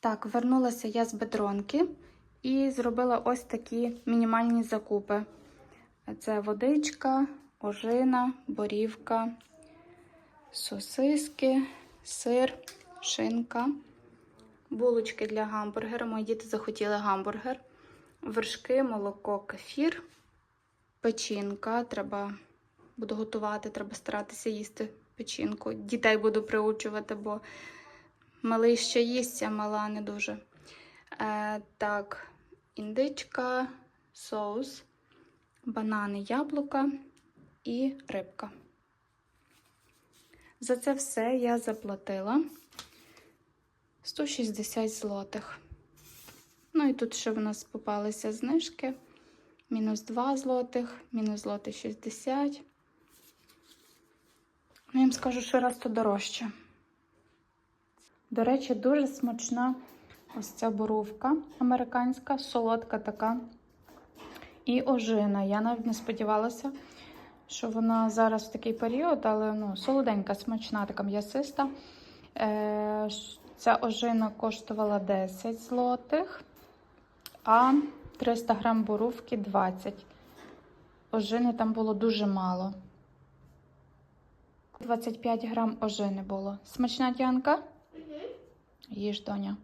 Так, вернулася я з бедронки і зробила ось такі мінімальні закупи. Це водичка, ожина, борівка, сосиски, сир, шинка, булочки для гамбургера. Мої діти захотіли гамбургер, вершки, молоко, кефір, печінка. Треба буду готувати, треба старатися їсти печінку. Дітей буду приучувати, бо малий ще їсть, а мала не дуже. Е, так, індичка, соус, банани, яблука і рибка. За це все я заплатила 160 злотих. Ну і тут ще в нас попалися знижки. Мінус 2 злотих, мінус злотих 60. Ну, я їм скажу, що раз то дорожче. До речі, дуже смачна ось ця боровка американська, солодка така. І ожина. Я навіть не сподівалася, що вона зараз в такий період, але ну, солоденька, смачна, така м'ясиста. Е, Ця ожина коштувала 10 злотих, а 300 грам боровки 20. Ожини там було дуже мало. 25 грам ожини було. Смачна Діанка? Їж, доня.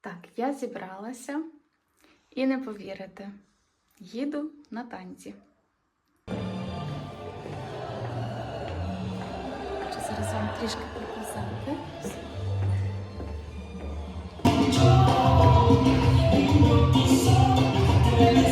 Так, я зібралася і не повірите, їду на танці. Хочу зараз вам трішки показати. Друзі,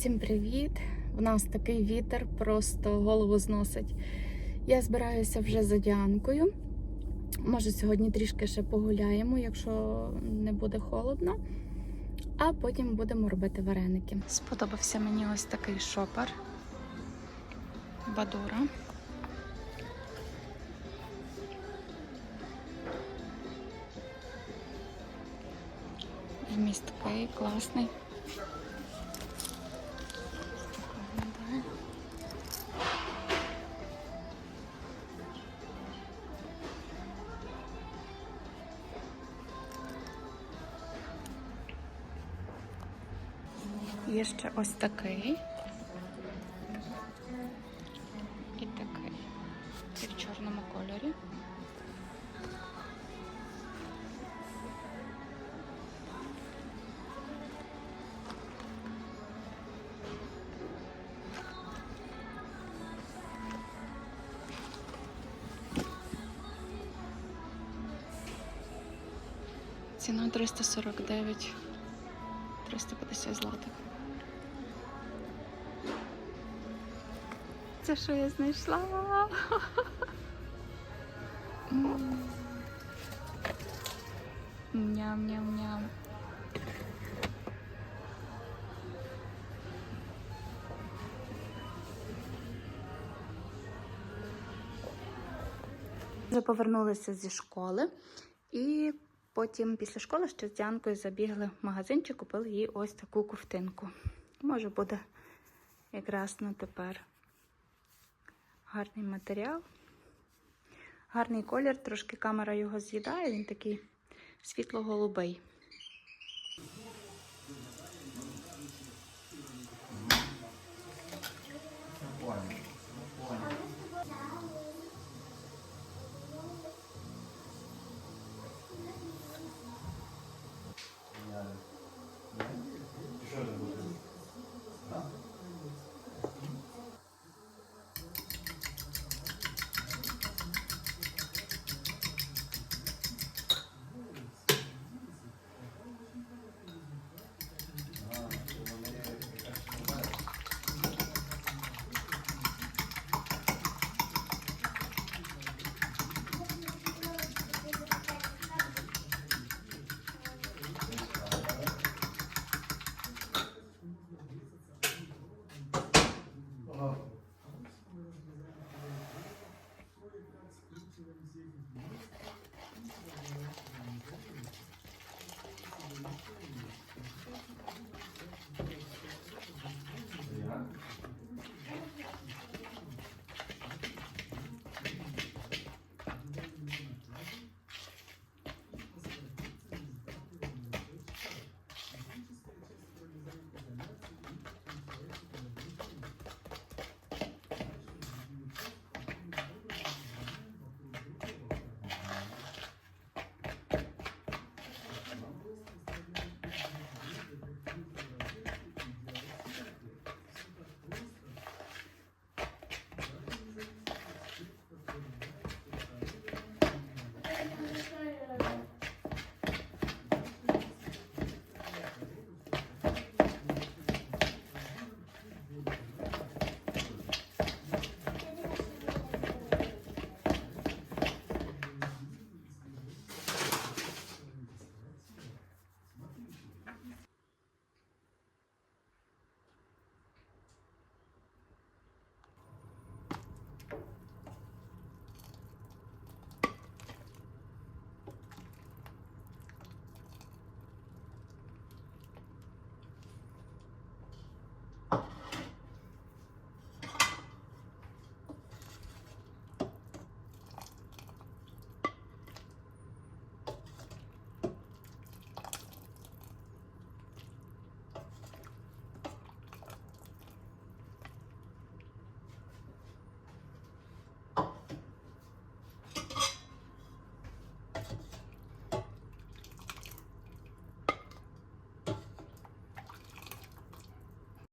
Всім привіт! У нас такий вітер, просто голову зносить. Я збираюся вже за Діанкою. Може, сьогодні трішки ще погуляємо, якщо не буде холодно. А потім будемо робити вареники. Сподобався мені ось такий шопер. Бадура. Вмісткий, класний. Є ще ось такий. І такий. І в чорному кольорі. Ціна 349, 350 злотих. Це що я знайшла? Ням-ням-ням. Вже повернулися зі школи, і потім після школи ще з Діанкою забігли в магазинчик, купили їй ось таку ковтинку. Може, буде якраз на тепер гарний матеріал. Гарний колір, трошки камера його з'їдає, він такий світло-голубий.